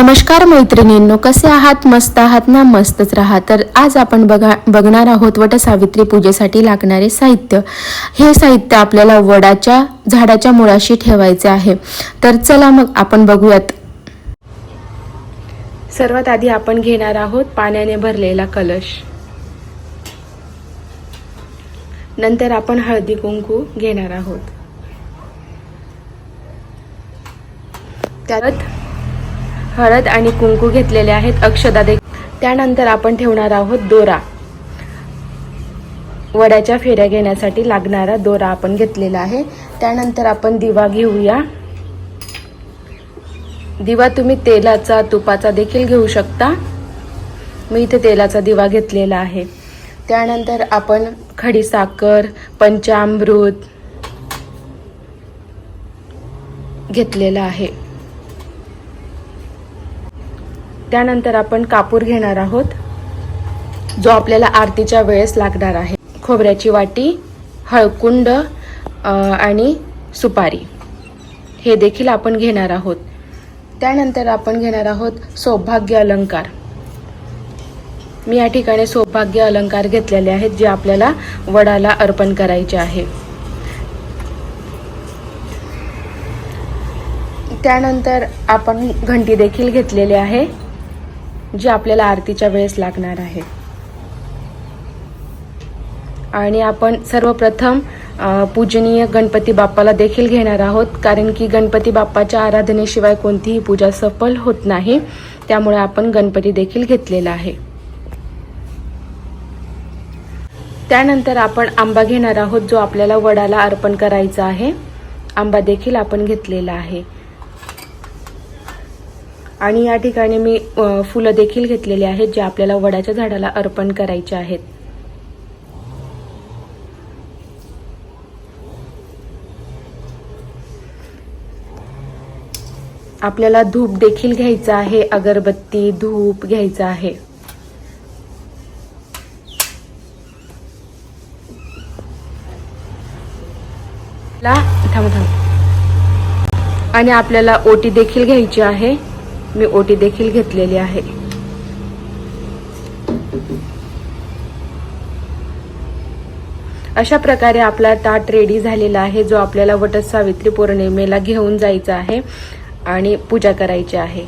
नमस्कार मैत्रिणींनो कसे आहात? मस्त आहात ना? मस्तच राहा. तर आज आपण बघा बघणार आहोत वटसावित्री पूजेसाठी लागणारे साहित्य. हे साहित्य आपल्याला वडाच्या झाडाच्या मुळाशी ठेवायचे आहे. तर चला मग आपण बघूयात. सर्वात आधी आपण घेणार आहोत पाण्याने भरलेला कलश. नंतर आपण हळदी कुंकू घेणार आहोत. त्यात हळद आणि कुंकू घेतलेले आहेत अक्षदा देख त्यानंतर आपण ठेवणार आहोत दोरा. वड्याच्या फेऱ्या घेण्यासाठी लागणारा दोरा आपण घेतलेला आहे. त्यानंतर आपण दिवा घेऊया. दिवा तुम्ही तेलाचा तुपाचा देखील घेऊ शकता. मी इथे तेलाचा दिवा घेतलेला आहे. त्यानंतर आपण खडीसाखर पंचामृत घेतलेला आहे. त्यानंतर आपण कापूर घेणार आहोत जो आपल्याला आरतीच्या वेळेस लागणार आहे. खोबऱ्याची वाटी हळकुंड आणि सुपारी. हे देखील आपण घेणार आहोत. त्यानंतर आपण घेणार आहोत सौभाग्य अलंकार. मी या ठिकाणी सौभाग्य अलंकार घेतलेले आहेत जे आपल्याला वडाला अर्पण करायचे आहे. त्यानंतर आपण घंटी देखील घेतलेली आहे. जी आपल्याला आरतीच्या वेळेस लागणार आहे. आणि आपण सर्वप्रथम पूजनीय गणपती बाप्पाला देखील घेणार आहोत कारण की गणपती बाप्पाच्या आराधनेशिवाय कोणतीही पूजा सफल होत नाही. त्यामुळे आपण गणपती देखील घेतलेला आहे. त्यानंतर आपण आंबा घेणार आहोत जो आपल्याला वडाला अर्पण करायचा आहे. आंबा देखील आपण घेतलेला आहे. आणि या ठिकाणी मी फुलं देखील घेतलेली आहेत जे आपल्याला वडाच्या झाडाला अर्पण करायचे आहेत. आपल्याला धूप देखील घ्यायचा आहे अगरबत्ती धूप घ्यायचा आहे. थांब थांब. आणि आपल्याला ओटी देखील घ्यायची आहे. मी ओटी देखील घेतलेली आहे. अशा प्रकारे आपला ताट रेडी झालेला आहे जो आपल्याला वटस सावित्री पौर्णिमेला घेऊन जायचा आहे आणि पूजा करायची आहे.